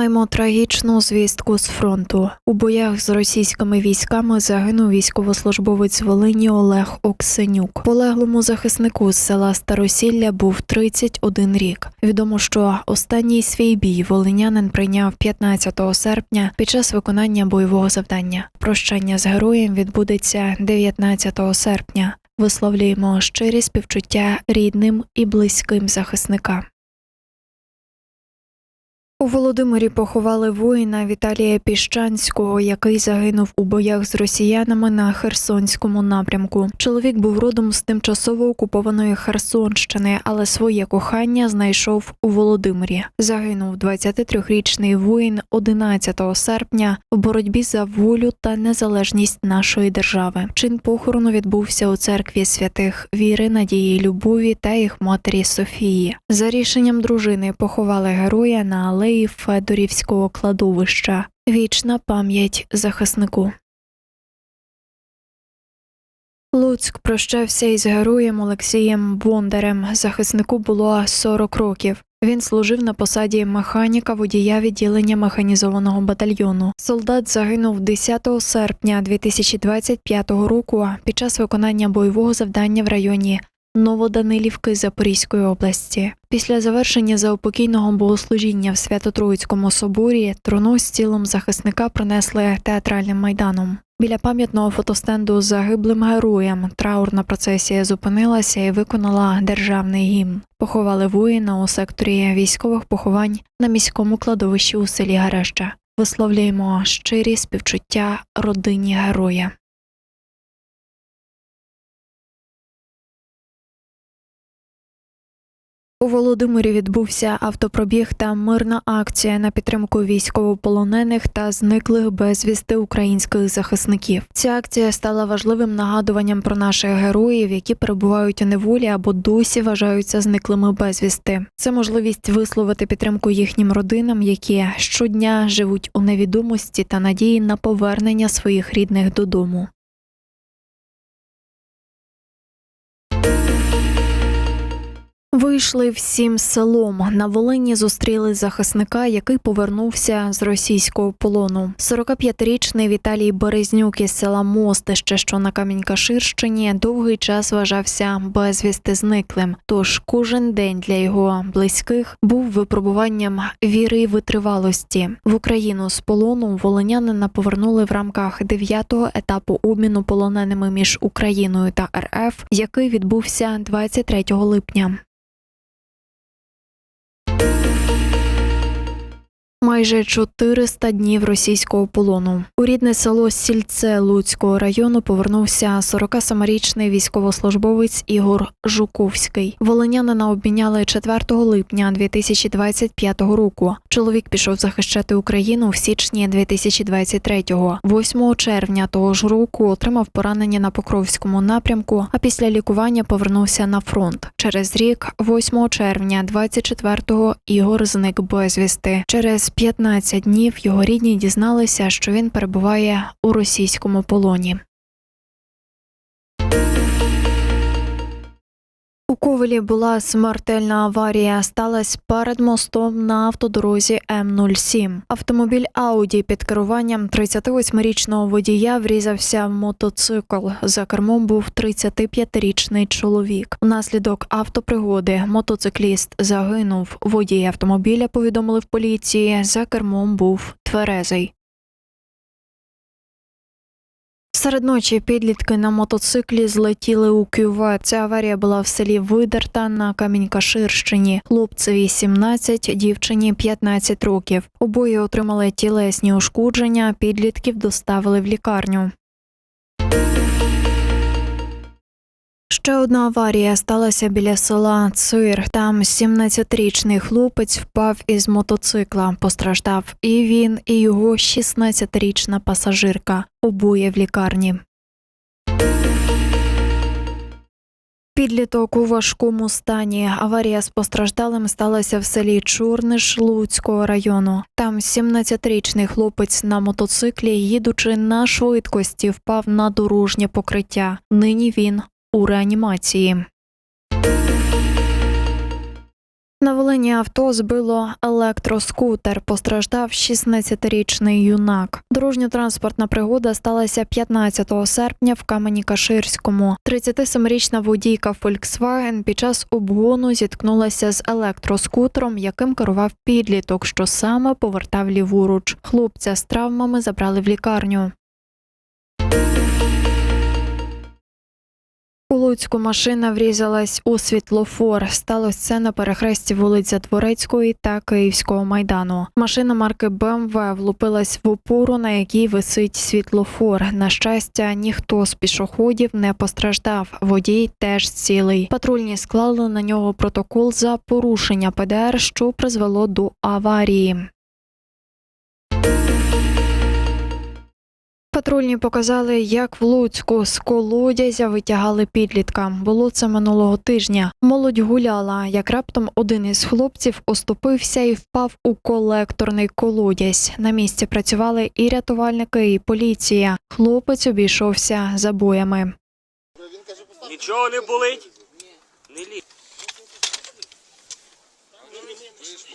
Маємо трагічну звістку з фронту. У боях з російськими військами загинув військовослужбовець Волині Олег Оксенюк. Полеглому захиснику з села Старосілля був 31 рік. Відомо, що останній свій бій волинянин прийняв 15 серпня під час виконання бойового завдання. Прощання з героєм відбудеться 19 серпня. Висловлюємо щирі співчуття рідним і близьким захисника. У Володимирі поховали воїна Віталія Піщанського, який загинув у боях з росіянами на Херсонському напрямку. Чоловік був родом з тимчасово окупованої Херсонщини, але своє кохання знайшов у Володимирі. Загинув 23-річний воїн 11 серпня в боротьбі за волю та незалежність нашої держави. Чин похорону відбувся у церкві святих віри, надії, любові та їх матері Софії. За рішенням дружини поховали героя на алеї Федорівського кладовища. Вічна пам'ять захиснику. Луцьк прощався із героєм Олексієм Бондарем. Захиснику було 40 років. Він служив на посаді механіка водія відділення механізованого батальйону. Солдат загинув 10 серпня 2025 року під час виконання бойового завдання в районі Новоданилівки Запорізької області. Після завершення заупокійного богослужіння в Свято-Троїцькому соборі труну з тілом захисника принесли театральним майданом. Біля пам'ятного фотостенду з загиблим героєм траурна процесія зупинилася і виконала державний гімн. Поховали воїна у секторі військових поховань на міському кладовищі у селі Гареща. Висловлюємо щирі співчуття родині героя. У Володимирі відбувся автопробіг та мирна акція на підтримку військовополонених та зниклих безвісти українських захисників. Ця акція стала важливим нагадуванням про наших героїв, які перебувають у неволі або досі вважаються зниклими безвісти. Це можливість висловити підтримку їхнім родинам, які щодня живуть у невідомості та надії на повернення своїх рідних додому. Вийшли всім селом. На Волині зустріли захисника, який повернувся з російського полону. 45-річний Віталій Березнюк із села Мостище, що на Камінькаширщині, довгий час вважався безвісти зниклим. Тож кожен день для його близьких був випробуванням віри і витривалості. В Україну з полону волинянина повернули в рамках дев'ятого етапу обміну полоненими між Україною та РФ, який відбувся 23 липня. Майже 400 днів російського полону. У рідне село Сільце Луцького району повернувся 47-річний військовослужбовець Ігор Жуковський. Волинянина обміняли 4 липня 2025 року. Чоловік пішов захищати Україну в січні 2023-го. 8 червня того ж року отримав поранення на Покровському напрямку, а після лікування повернувся на фронт. Через рік, 8 червня 24-го, Ігор зник безвісти. Через 15 днів його рідні дізналися, що він перебуває у російському полоні. У Ковелі була смертельна аварія. Сталася перед мостом на автодорозі М07. Автомобіль Ауді під керуванням 38-річного водія врізався в мотоцикл. За кермом був 35-річний чоловік. Внаслідок автопригоди мотоцикліст загинув. Водій автомобіля повідомили в поліції. За кермом був тверезий. Серед ночі підлітки на мотоциклі злетіли у кювет. Ця аварія була в селі Видерта на Камінькаширщині. Хлопцеві 17, дівчині 15 років. Обоє отримали тілесні ушкодження. Підлітків доставили в лікарню. Ще одна аварія сталася біля села Цир. Там 17-річний хлопець впав із мотоцикла. Постраждав і він, і його 16-річна пасажирка. Обоє в лікарні. Підліток у важкому стані. Аварія з постраждалим сталася в селі Чорниш Луцького району. Там 17-річний хлопець на мотоциклі, їдучи на швидкості, впав на дорожнє покриття. Нині він у реанімації. На Волині авто збило електроскутер. Постраждав 16-річний юнак. Дорожньо-транспортна пригода сталася 15 серпня в Камені-Каширському. 37-річна водійка Volkswagen під час обгону зіткнулася з електроскутером, яким керував підліток, що саме повертав ліворуч. Хлопця з травмами забрали в лікарню. У Луцьку машина врізалась у світлофор. Сталося це на перехресті вулиць Задворецької та Київського майдану. Машина марки БМВ влупилась в опору, на якій висить світлофор. На щастя, ніхто з пішоходів не постраждав. Водій теж цілий. Патрульні склали на нього протокол за порушення ПДР, що призвело до аварії. Патрульні показали, як в Луцьку з колодязя витягали підлітка. Було це минулого тижня. Молодь гуляла, як раптом один із хлопців оступився і впав у колекторний колодязь. На місці працювали і рятувальники, і поліція. Хлопець обійшовся забоями. Нічого не болить? Не лі. Ти лізеш,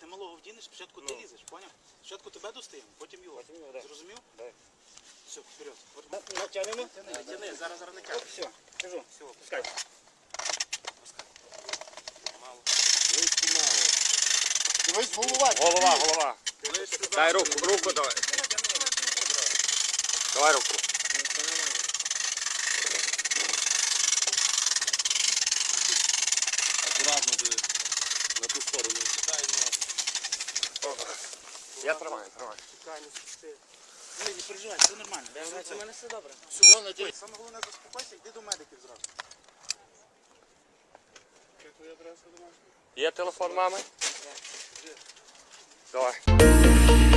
ти малого вдінеш, спочатку ти лізеш, поняв? Спочатку тебе достаємо, потім його. Зрозумів? Все, вперед. Натягнемо? Тяни, тяни, зараз зараз не тягни. Все, кажу. Все, пускай. Дивись, голова. Голова, голова. Дай руку, руку давай. Давай руку. Акуратно диви. На ту сторону. Я тримаю, тримаю. Ні, не переживай, все нормально. Все, мене все добре. Все. Саме головне заспокойся, йди до медиків зразу. Є телефон мами? Давай.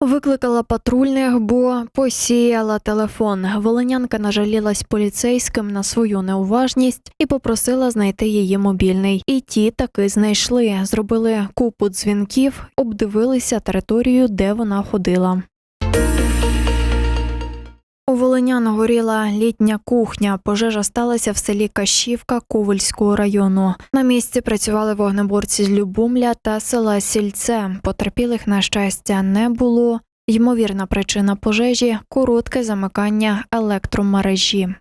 Викликала патрульних, бо посіяла телефон. Волинянка нажалілась поліцейським на свою неуважність і попросила знайти її мобільний. І ті таки знайшли. Зробили купу дзвінків, обдивилися територію, де вона ходила. У Волинян горіла літня кухня. Пожежа сталася в селі Кашівка Ковельського району. На місці працювали вогнеборці з Любомля та села Сільце. Потерпілих, на щастя, не було. Ймовірна причина пожежі коротке замикання електромережі.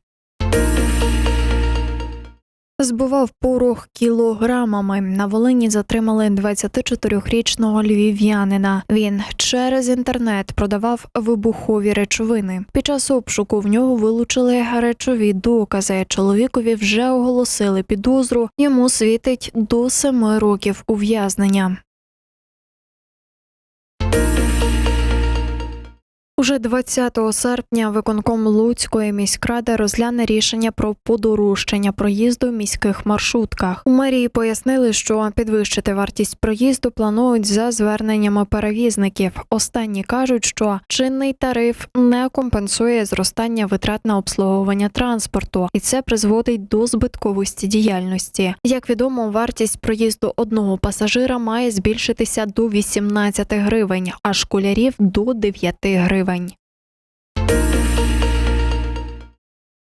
Збував порох кілограмами. На Волині затримали 24-річного львів'янина. Він через інтернет продавав вибухові речовини. Під час обшуку в нього вилучили речові докази. Чоловікові вже оголосили підозру. Йому світить до семи років ув'язнення. Уже 20 серпня виконком Луцької міськради розгляне рішення про подорожчання проїзду в міських маршрутках. У мерії пояснили, що підвищити вартість проїзду планують за зверненнями перевізників. Останні кажуть, що чинний тариф не компенсує зростання витрат на обслуговування транспорту, і це призводить до збитковості діяльності. Як відомо, вартість проїзду одного пасажира має збільшитися до 18 гривень, а школярів до 9 гривень рівень.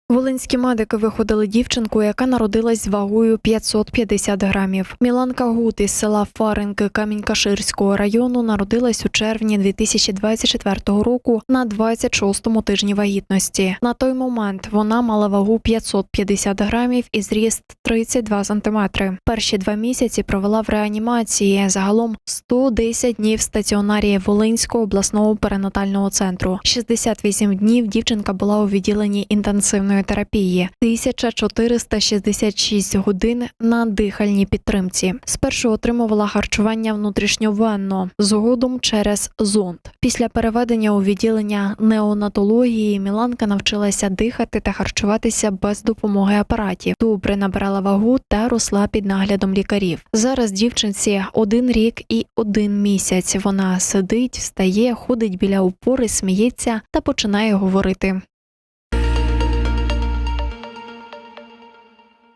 Волинські медики виходили дівчинку, яка народилась вагою 550 грамів. Міланка Гут із села Фаренки Камінь-Каширського району народилась у червні 2024 року на 26-му тижні вагітності. На той момент вона мала вагу 550 грамів і зріст 32 сантиметри. Перші два місяці провела в реанімації. Загалом 110 днів в стаціонарі Волинського обласного перинатального центру. 68 днів дівчинка була у відділенні інтенсивної терапії, 1466 годин на дихальній підтримці. Спершу отримувала харчування внутрішньовенно, згодом через зонд. Після переведення у відділення неонатології Міланка навчилася дихати та харчуватися без допомоги апаратів. Добре набирала вагу та росла під наглядом лікарів. Зараз дівчинці один рік і один місяць. Вона сидить, встає, ходить біля опори, сміється та починає говорити.